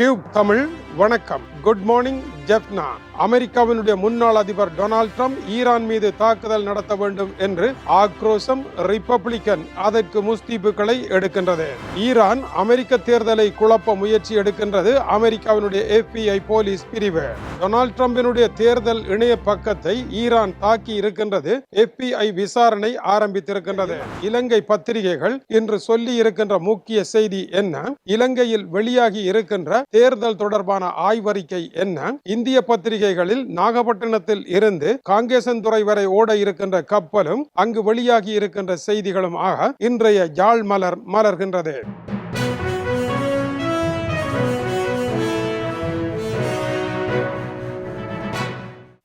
Tube Tamil வணக்கம் good morning Jaffna அமெரிக்காவினுடைய முன்னாள் அதிபர் டொனால்ட் ட்ரம்ப் ஈரான் மீது தாக்குதல் நடத்த வேண்டும் என்று ஆக்ரோஷம் ரிப்பப்ளிக்கன் அதற்கு முஸ்தீப்புகளை எடுக்கின்றது. ஈரான் அமெரிக்க தேர்தலை குழப்ப முயற்சி எடுக்கின்றது அமெரிக்காவினுடைய எஃபிஐ போலீஸ் பிரிவு. டொனால்ட் ட்ரம்பினுடைய தேர்தல் இணைய பக்கத்தை ஈரான் தாக்கி இருக்கின்றது எஃபிஐ விசாரணை ஆரம்பித்திருக்கின்றது. இலங்கை பத்திரிகைகள் இன்று சொல்லி இருக்கின்ற முக்கிய செய்தி என்ன? இலங்கையில் வெளியாகி இருக்கின்ற தேர்தல் தொடர்பான ஆய்வறிக்கை என்ன? இந்திய பத்திரிகைகளில் நாகப்பட்டினத்தில் இருந்து காங்கேசன்துறை வரை ஓட இருக்கின்ற கப்பலும் அங்கு வெளியாகி இருக்கின்ற செய்திகளும் ஆக இன்றைய ஜாழ் மலர் மலர்கின்றது.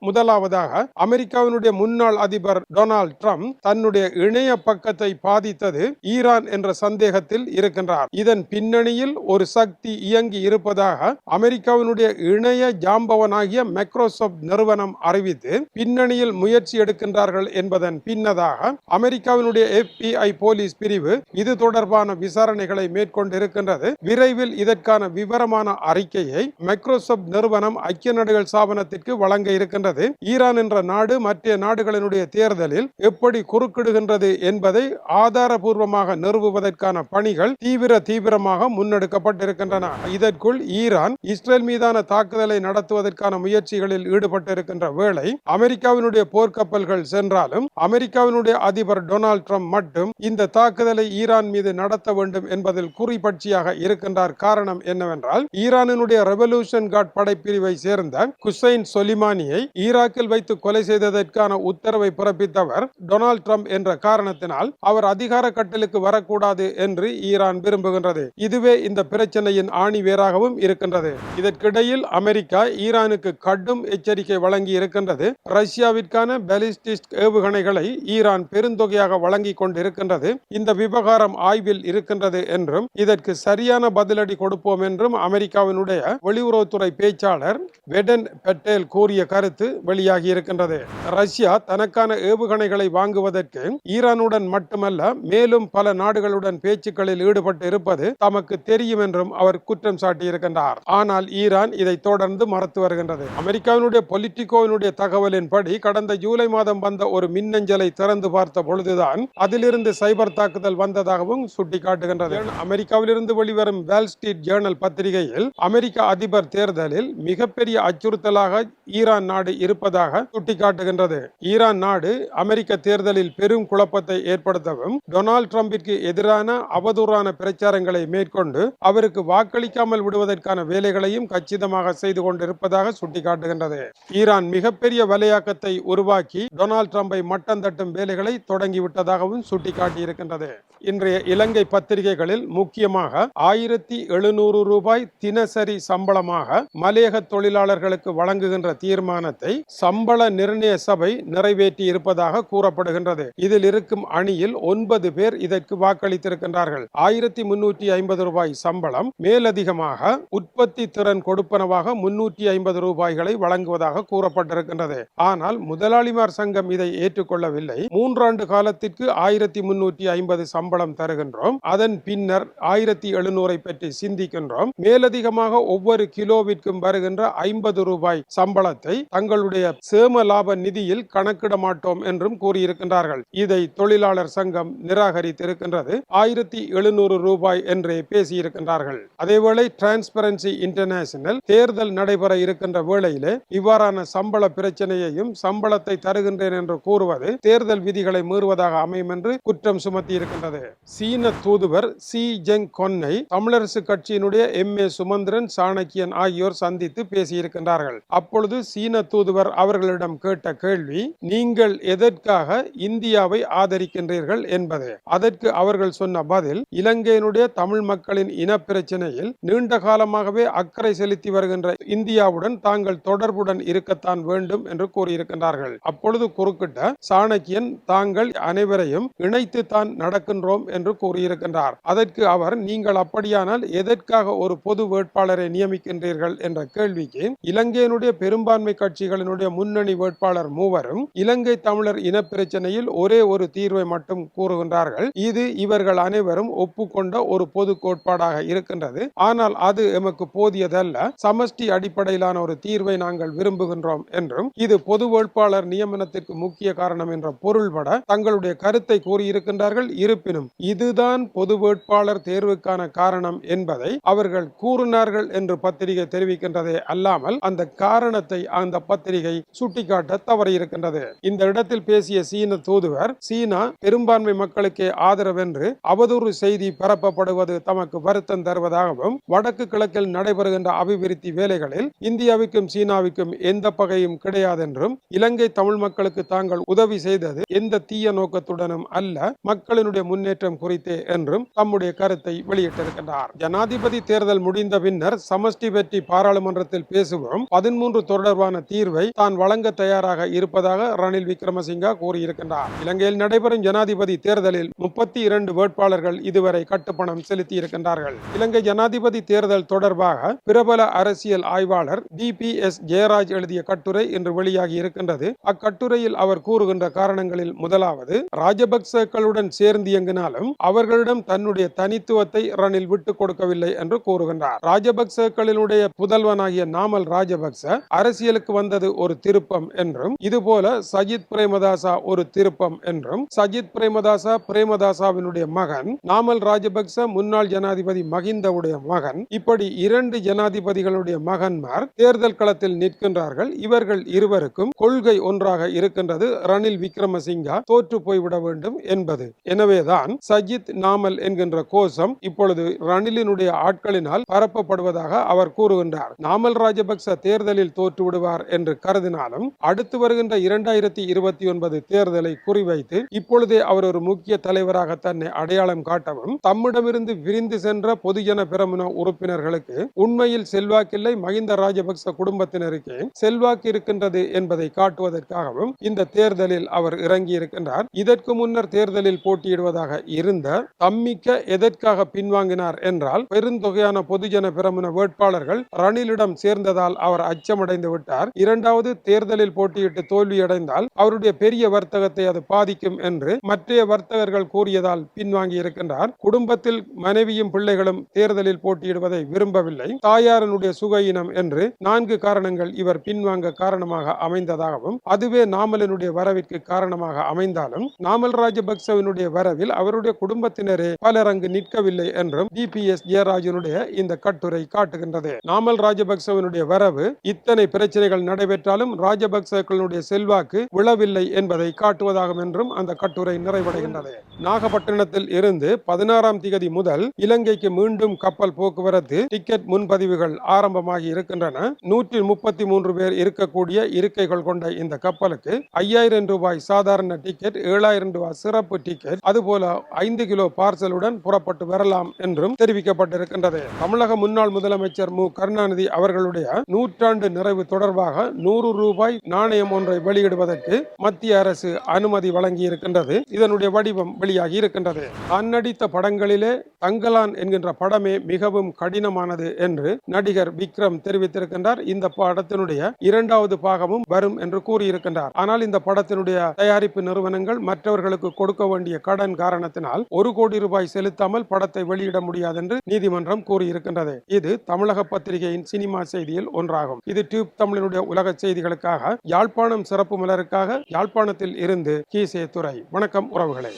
முதலாவதாக அமெரிக்காவினுடைய முன்னாள் அதிபர் டொனால்ட் ட்ரம்ப் தன்னுடைய இணைய பக்கத்தை பாதித்தது ஈரான் என்ற சந்தேகத்தில் இருக்கின்றார். இதன் பின்னணியில் ஒரு சக்தி இயங்கி இருப்பதாக அமெரிக்காவினுடைய இணைய ஜாம்பவனாகிய மைக்ரோசாப்ட் நிறுவனம் அறிவித்து பின்னணியில் முயற்சி எடுக்கின்றார்கள் என்பதன் பின்னதாக அமெரிக்காவினுடைய எஃபிஐ போலீஸ் பிரிவு இது தொடர்பான விசாரணைகளை மேற்கொண்டிருக்கின்றது. விரைவில் இதற்கான விவரமான அறிக்கையை மைக்ரோசாப்ட் நிறுவனம் ஐக்கிய நாடுகள் ஸ்தாபனத்திற்கு வழங்க இருக்கின்றது. ஈரான் என்ற நாடு மற்ற நாடுகளினுடைய தேர்தலில் எப்படி குறுக்கிடுகின்றது என்பதை ஆதாரபூர்வமாக நிறுவுவதற்கான பணிகள் தீவிர தீவிரமாக முன்னெடுக்கப்பட்டிருக்கின்றன. இதற்குள் ஈரான் இஸ்ரேல் மீதான தாக்குதலை நடத்துவதற்கான முயற்சிகளில் ஈடுபட்டிருக்கின்ற வேளை அமெரிக்காவினுடைய போர்க்கப்பல்கள் சென்றாலும் அமெரிக்காவினுடைய அதிபர் டொனால்ட் ட்ரம்ப் மட்டும் இந்த தாக்குதலை ஈரான் மீது நடத்த வேண்டும் என்பதில் குறிப்பட்சியாக இருக்கின்றார். காரணம் என்னவென்றால் ஈரானினுடைய ரெவல்யூஷன் கார்ட் படைப்பிரிவை சேர்ந்த குசைன் சொலிமானியை ஈராக்கில் வைத்து கொலை செய்ததற்கான உத்தரவை பிறப்பித்தவர் டொனால்ட் ட்ரம்ப் என்ற காரணத்தினால் அவர் அதிகார கட்டலுக்கு வரக்கூடாது என்று ஈரான் விரும்புகின்றது. இதுவே இந்த பிரச்சனையின் ஆணி வேறாகவும் இருக்கின்றது. இதற்கிடையில் அமெரிக்கா ஈரானுக்கு கடும் எச்சரிக்கை வழங்கி இருக்கின்றது. ரஷ்யாவிற்கான பாலிஸ்டிக் ஏவுகணைகளை ஈரான் பெருந்தொகையாக வழங்கி கொண்டிருக்கின்றது. இந்த விவகாரம் ஆய்வில் இருக்கின்றது என்றும் இதற்கு சரியான பதிலடி கொடுப்போம் என்றும் அமெரிக்காவினுடைய வெளியுறவுத்துறை பேச்சாளர் வெடன் பெட்டேல் கூறிய கருத்து வெளியாகி இருக்கின்றது. ரஷ்யா தனக்கான ஏவுகணைகளை வாங்குவதற்கு ஈரானுடன் மட்டுமல்ல மேலும் பல நாடுகளுடன் பேச்சுக்களில் ஈடுபட்டு இருப்பது தமக்கு தெரியும் என்றும் அவர் குற்றம் சாட்டியிருக்கின்றார். ஆனால் ஈரான் இதை தொடர்ந்து மறுத்து வருகின்றது. அமெரிக்காவினுடைய பொலிட்டிகோவினுடைய தகவலின்படி கடந்த ஜூலை மாதம் வந்த ஒரு மின்னஞ்சலை திறந்து பார்த்த பொழுதுதான் அதிலிருந்து சைபர் தாக்குதல் வந்ததாகவும் சுட்டிக்காட்டுகின்றது. அமெரிக்காவிலிருந்து வெளிவரும் வேல் ஸ்ட்ரீட் ஜேர்னல் பத்திரிகையில் அமெரிக்க அதிபர் தேர்தலில் மிகப்பெரிய அச்சுறுத்தலாக ஈரான் நாடு இருப்பதாக சுட்டிக்காட்டுகின்றது. ஈரான் நாடு அமெரிக்க தேர்தலில் பெரும் குழப்பத்தை ஏற்படுத்தவும் டொனால்டு டிரம்பிற்கு எதிரான அவதூறான பிரச்சாரங்களை மேற்கொண்டு அவருக்கு வாக்களிக்காமல் விடுவதற்கான வேலைகளையும் கச்சிதமாக செய்து கொண்டிருப்பதாக சுட்டிக்காட்டுகின்றது. ஈரான் மிகப்பெரிய வலையாக்கத்தை உருவாக்கி டொனால்ட் ட்ரம்பை மட்டம் தட்டும் வேலைகளை தொடங்கிவிட்டதாகவும் சுட்டிக்காட்டியிருக்கின்றது. இன்றைய இலங்கை பத்திரிகைகளில் முக்கியமாக ஆயிரத்தி எழுநூறு ரூபாய் தினசரி சம்பளமாக மலையக தொழிலாளர்களுக்கு வழங்குகின்ற தீர்மானத்தை தீர்மானத்தை சம்பள நிர்ணய சபை நிறைவேற்றி இருப்பதாக கூறப்படுகின்றது. இதில் இருக்கும் அணியில் ஒன்பது பேர் இதற்கு வாக்களித்திருக்கின்றார்கள். ஆயிரத்தி முன்னூற்றி ஐம்பது ரூபாய் சம்பளம் மேலதிகமாக உற்பத்தி திறன் கொடுப்பனவாக முன்னூற்றி ஐம்பது ரூபாய்களை வழங்குவதாக கூறப்பட்டிருக்கின்றது. ஆனால் முதலாளிமார் சங்கம் இதை ஏற்றுக்கொள்ளவில்லை. மூன்றாண்டு காலத்திற்கு ஆயிரத்தி முன்னூற்றி ஐம்பது சம்பளம் தருகின்றோம். அதன் பின்னர் ஆயிரத்தி எழுநூறை பற்றி சிந்திக்கின்றோம். மேலதிகமாக ஒவ்வொரு கிலோவிற்கும் வருகின்ற ஐம்பது ரூபாய் சம்பளத்தை தங்கள் தங்களுடைய சேம லாப நிதியில் கணக்கிட மாட்டோம் என்றும் கூறியிருக்கின்றார்கள். இதை தொழிலாளர் சங்கம் நிராகரித்திருக்கின்றது. ஆயிரத்தி எழுநூறு ரூபாய் என்றே பேசியிருக்கின்றார்கள். அதேவேளை டிரான்ஸ்பரன்சி இன்டர்நேஷனல் தேர்தல் நடைபெற இருக்கின்ற வேளையிலே இவ்வாறான சம்பள பிரச்சனையையும் சம்பளத்தை தருகின்றேன் என்று கூறுவது தேர்தல் விதிகளை மீறுவதாக அமையும் என்று குற்றம் சுமத்தி இருக்கின்றது சீன தூதுவர் சி ஜெங் கொன்னை தமிழரசு கட்சியினுடைய எம் ஏ சுமந்திரன் சாணக்கியன் ஆகியோர் சந்தித்து பேசியிருக்கின்றார்கள். அப்பொழுது சீன தூதுவர் அவர்களிடம் கேட்ட கேள்வி நீங்கள் எதற்காக இந்தியாவை ஆதரிக்கின்றீர்கள்? என்பது. அதற்கு அவர்கள் சொன்ன பதில் இலங்கையினுடைய தமிழ் மக்களின் இன பிரச்சனையில் நீண்ட காலமாகவே அக்கறை செலுத்தி வருகின்ற இந்தியாவுடன் தாங்கள் தொடர்புடன் இருக்கத்தான் வேண்டும் என்று கூறியிருக்கின்றார்கள். அப்பொழுது குறுக்கிட்ட சாணக்கியன் தாங்கள் அனைவரையும் இணைத்து தான் நடக்கின்றோம் என்று கூறியிருக்கின்றார். அதற்கு அவர் நீங்கள் அப்படியானால் எதற்காக ஒரு பொது வேட்பாளரை நியமிக்கின்றீர்கள்? என்ற கேள்விக்கு இலங்கையினுடைய பெரும்பான்மை கட்சிகள் கட்சிகளினுடைய முன்னணி வேட்பாளர் மூவரும் இலங்கை தமிழர் இனப்பிரச்சனையில் ஒரே ஒரு தீர்வை மட்டும் கூறுகின்றார்கள். இது இவர்கள் அனைவரும் ஒப்புக்கொண்ட ஒரு பொது கோட்பாடாக இருக்கின்றது. ஆனால் அது எமக்கு போதியதல்ல. சமஷ்டி அடிப்படையிலான ஒரு தீர்வை நாங்கள் விரும்புகின்றோம் என்றும் இது பொது வேட்பாளர் நியமனத்திற்கு முக்கிய காரணம் என்ற பொருள்பட தங்களுடைய கருத்தை கூறியிருக்கின்றார்கள். இருப்பினும் இதுதான் பொது வேட்பாளர் தேர்வுக்கான காரணம் என்பதை அவர்கள் கூறினார்கள் என்று பத்திரிகை தெரிவிக்கின்றதே அல்லாமல் அந்த காரணத்தை அந்த பத்திரிகை சுட்டிக்காட்ட தவறியிருக்கின்றது இந்த இடத்தில் பேசிய சீன தூதுவர் சீனா பெரும்பான்மை மக்களுக்கே ஆதரவென்று அவதூறு செய்தி பரப்பப்படுவது தமக்கு வருத்தம் தருவதாகவும் வடக்கு கிழக்கில் நடைபெறுகின்ற அபிவிருத்தி வேலைகளில் இந்தியாவுக்கும் சீனாவுக்கும் எந்த பகையும் கிடையாதென்றும் இலங்கை தமிழ் மக்களுக்கு தாங்கள் உதவி செய்தது எந்த தீய நோக்கத்துடனும் அல்ல மக்களினுடைய முன்னேற்றம் குறித்தே என்றும் தம்முடைய கருத்தை வெளியிட்டிருக்கின்றார். ஜனாதிபதி தேர்தல் முடிந்த பின்னர் சமஷ்டி வெற்றி பாராளுமன்றத்தில் பேசுவோம் பதிமூன்று தொடர்பான தீர்வு தான் வழங்க தயாராக இருப்பதாக ரணில் விக்ரமசிங்கா கூறியிருக்கின்றார். இலங்கையில் நடைபெறும் ஜனாதிபதி தேர்தலில் முப்பத்தி இரண்டு வேட்பாளர்கள் இதுவரை கட்டுப்பணம் செலுத்தி இருக்கின்றார்கள் இலங்கை ஜனாதிபதி தேர்தல் தொடர்பாக பிரபல அரசியல் ஆய்வாளர் டி பி எஸ் ஜெயராஜ் எழுதிய கட்டுரை இன்று வெளியாகி இருக்கின்றது. அக்கட்டுரையில் அவர் கூறுகின்ற காரணங்களில் முதலாவது ராஜபக்சக்களுடன் சேர்ந்து இயங்கினாலும் அவர்களிடம் தன்னுடைய தனித்துவத்தை ரணில் விட்டுக் கொடுக்கவில்லை என்று கூறுகின்றார். ராஜபக்சக்களினுடைய புதல்வனாகிய நாமல் ராஜபக்ச அரசியலுக்கு வந்தது அது ஒரு திருப்பம் என்றும் இதுபோல சஜித் பிரேமதாசா ஒரு திருப்பம் என்றும் சஜித் பிரேமதாசா பிரேமதாசாவினுடைய மகன் நாமல் ராஜபக்ச முன்னாள் ஜனாதிபதி மகிந்தவுடைய மகன் இப்படி இரண்டு ஜனாதிபதிகளுடைய மகன்மார் தேர்தல் களத்தில் நிற்கின்றார்கள். இவர்கள் இருவருக்கும் கொள்கை ஒன்றாக இருக்கின்றது. ரணில் விக்ரமசிங்கா தோற்று போய்விட வேண்டும் என்பது. எனவேதான் சஜித் நாமல் என்கின்ற கோஷம் இப்பொழுது ரணிலினுடைய ஆட்களினால் பரப்பப்படுவதாக அவர் கூறுகின்றார். நாமல் ராஜபக்ச தேர்தலில் தோற்று விடுவார் என்று கருதினாலும் அடுத்து வருகின்ற இரண்டாயிரத்தி இருபத்தி ஒன்பது தேர்தலை குறிவைத்து இப்பொழுதே அவர் ஒரு முக்கிய தலைவராக தன்னை அடையாளம் காட்டவும் தம்மிடமிருந்து விரிந்து சென்ற பொதுஜன பெரமுன உறுப்பினர்களுக்கு உண்மையில் செல்வாக்கில்லை மகிந்த ராஜபக்ச குடும்பத்தினருக்கு செல்வாக்கு இருக்கின்றது என்பதை காட்டுவதற்காகவும் இந்த தேர்தலில் அவர் இறங்கி இருக்கின்றார் இதற்கு முன்னர் தேர்தலில் போட்டியிடுவதாக இருந்த தம்மிக்க எதற்காக பின்வாங்கினார் என்றால் பெருந்தொகையான பொதுஜன பிரமுன வேட்பாளர்கள் ரணிலிடம் சேர்ந்ததால் அவர் அச்சமடைந்து விட்டார். இரண்டாவது தேர்தலில் போட்டியிட்டு தோல்வியடைந்தால் அவருடைய பெரிய வர்த்தகத்தை அது பாதிக்கும் என்று மற்றைய வர்த்தகர்கள் கூறியதால் பின்வாங்கி இருக்கின்றார். குடும்பத்தில் மனைவியும் பிள்ளைகளும் தேர்தலில் போட்டியிடுவதை விரும்பவில்லை. தாயாரனுடைய சுகையினம் என்று நான்கு காரணங்கள் இவர் பின்வாங்க காரணமாக அமைந்ததாகவும் அதுவே நாமலனுடைய வரவிற்கு காரணமாக அமைந்தாலும் நாமல் ராஜபக்சவினுடைய வரவில் அவருடைய குடும்பத்தினரே பலர் அங்கு நிற்கவில்லை என்றும் டிபிஎஸ் ஜெயராஜனுடைய இந்த கட்டுரை காட்டுகின்றது. நாமல் ராஜபக்சவினுடைய வரவு இத்தனை பிரச்சனைகள் நடைபெற்றாலும் ராஜபக்சேக்களுடைய செல்வாக்கு விழவில்லை என்பதை காட்டுவதாகும் என்றும் அந்த கட்டுரை நிறைவடைகின்றது. நாகப்பட்டினத்தில் இருந்து பதினாறாம் திகதி முதல் இலங்கைக்கு மீண்டும் கப்பல் போக்குவரத்து டிக்கெட் முன்பதிவுகள் ஆரம்பமாகி இருக்கின்றன. நூற்றி முப்பத்தி மூன்று பேர் இருக்கக்கூடிய இருக்கைகள் கொண்ட இந்த கப்பலுக்கு ஐயாயிரம் ரூபாய் சாதாரண டிக்கெட் ஏழாயிரம் ரூபாய் சிறப்பு டிக்கெட் அதுபோல ஐந்து கிலோ பார்சலுடன் புறப்பட்டு வரலாம் என்றும் தெரிவிக்கப்பட்டிருக்கின்றது. தமிழக முன்னாள் முதலமைச்சர் மு கருணாநிதி அவர்களுடைய நூற்றாண்டு நிறைவு தொடர்பாக நூறு ரூபாய் நாணயம் ஒன்றை வெளியிடுவதற்கு மத்திய அரசு அனுமதி வழங்கி இருக்கின்றது இதனுடைய வடிவம் வெளியாகி இருக்கின்றது. அன்னடித்த படங்களிலே தங்கலான் என்கின்ற படமே மிகவும் கடினமானது என்று நடிகர் விக்ரம் தெரிவித்திருக்கின்றார். இந்த படத்தினுடைய இரண்டாவது பாகமும் வரும் என்று கூறியிருக்கின்றார். ஆனால் இந்த படத்தினுடைய தயாரிப்பு நிறுவனங்கள் மற்றவர்களுக்கு கொடுக்க வேண்டிய கடன் காரணத்தினால் ஒரு கோடி ரூபாய் செலுத்தாமல் படத்தை வெளியிட முடியாது என்று நீதிமன்றம் கூறியிருக்கின்றது. இது தமிழக பத்திரிகையின் சினிமா செய்தியில் ஒன்றாகும். இது டியூப் தமிழனுடைய உலக செய்திகளுக்காக யாழ்ப்பாணம் சிறப்பு மலருக்காக யாழ்ப்பாணத்தில் இருந்து கீசே துறை வணக்கம் உறவுகளே.